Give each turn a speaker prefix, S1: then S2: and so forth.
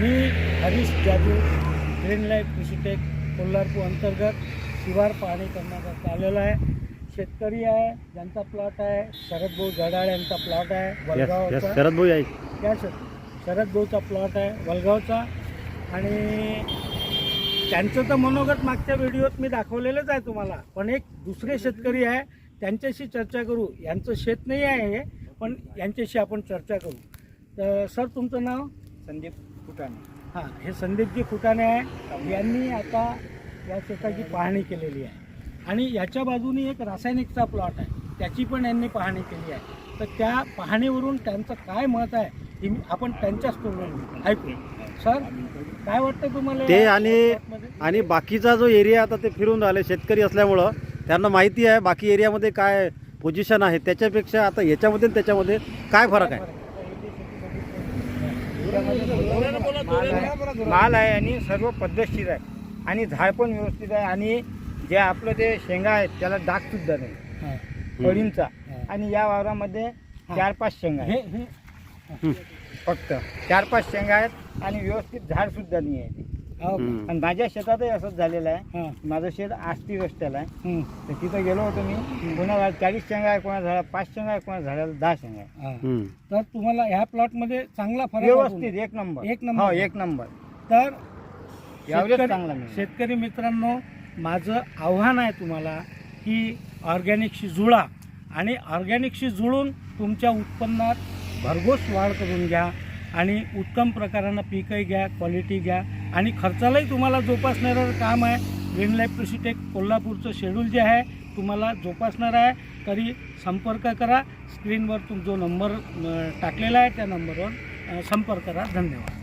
S1: मी हरीश जादू green life Krishitech Kolhapur अंतर्गत शिवार पाहणी करण्याकरता आलेलो आहे. शेतकरी आहे ज्यांचा प्लॉट आहे शरद भाऊ जडाळ यांचा प्लॉट आहे वलगावचा.
S2: शरद भाऊ आहे.
S1: त्या शरद भाऊचा प्लॉट आहे वलगावचा. आणि त्यांचं तर मनोगत मागच्या व्हिडिओत मी दाखवलेलंच आहे तुम्हाला. पण एक दुसरे शेतकरी आहे त्यांच्याशी चर्चा करू. यांचं शेत नाही आहे हे पण यांच्याशी आपण चर्चा करू. तर सर तुमचं नाव?
S3: संदीप फुटाणे
S1: हां हे संदीपजी फुटाणे आहे. यांनी आता या शेताची पाहणी केलेली आहे. आणि याच्या बाजूनी एक रासायनिकचा प्लॉट आहे. त्याची पण यांनी पाहणी केली आहे. तर त्या पाहणीवरून त्यांचं काय मत आहे हे मी- आपण त्यांच्याच तोंडून ऐकू सर काय वाटतं तुम्हाला
S2: ते
S1: या
S2: आणि? आणि बाकीचा जो एरिया आता ते फिरून राहिले शेतकरी असल्यामुळं त्यांना माहिती आहे बाकी एरियामध्ये काय पोझिशन आहे त्याच्यापेक्षा आता याच्यामध्ये आणि त्याच्यामध्ये काय फरक आहे?
S3: माल आहे माल आहे आणि सर्व पद्धतशीर आहे आणि झाड पण व्यवस्थित आहे आणि जे आपलं ते शेंगा आहेत त्याला डाग सुद्धा नाही
S1: हां. हां.
S3: आणि या वावरामध्ये चार पाच शेंगा
S1: हे
S3: आहेत
S1: हे
S3: फक्त चार पाच शेंगा आहेत आणि व्यवस्थित झाड सुद्धा नाही आहे ते.
S1: हो का?
S2: हम्म.
S3: आणि माझ्या शेतातही असंच झालेलं आहे
S1: हां.
S3: माझं शेत आष्टी रस्त्याला आहे
S1: हम्म.
S3: तर तिथं गेलो होतो मी कोणाला चाळीस शेंगा आहे कोणा झाडा पाच शेंगा आहे कोणा झाडाला दहा शेंगा आहे
S1: हां.
S2: हम्म.
S1: तर तुम्हाला ह्या प्लॉटमध्ये चांगला फरक
S3: व्यवस्थित एक नंबर
S1: एक नंबर.
S3: हो एक नंबर
S1: तर शेतकरी-
S3: चांगला मिळाला.
S1: शेतकरी मित्रांनो माझं आव्हान आहे तुम्हाला की ऑर्गॅनिकशी जुळा आणि ऑर्गॅनिकशी जुळून तुमच्या उत्पन्नात भरघोस वाढ करून घ्या आणि उत्तम प्रकारानं पीकही घ्या क्वालिटी घ्या आणि खर्चालाही तुम्हाला जोपासणारं काम आहे. ग्रीन लाईफ कृषीटेक कोल्हापूरचं शेड्यूल जे आहे तुम्हाला जोपासणार आहे. तरी संपर्क करा. स्क्रीनवर तुम जो नंबर टाकलेला आहे त्या नंबरवर संपर्क करा. धन्यवाद.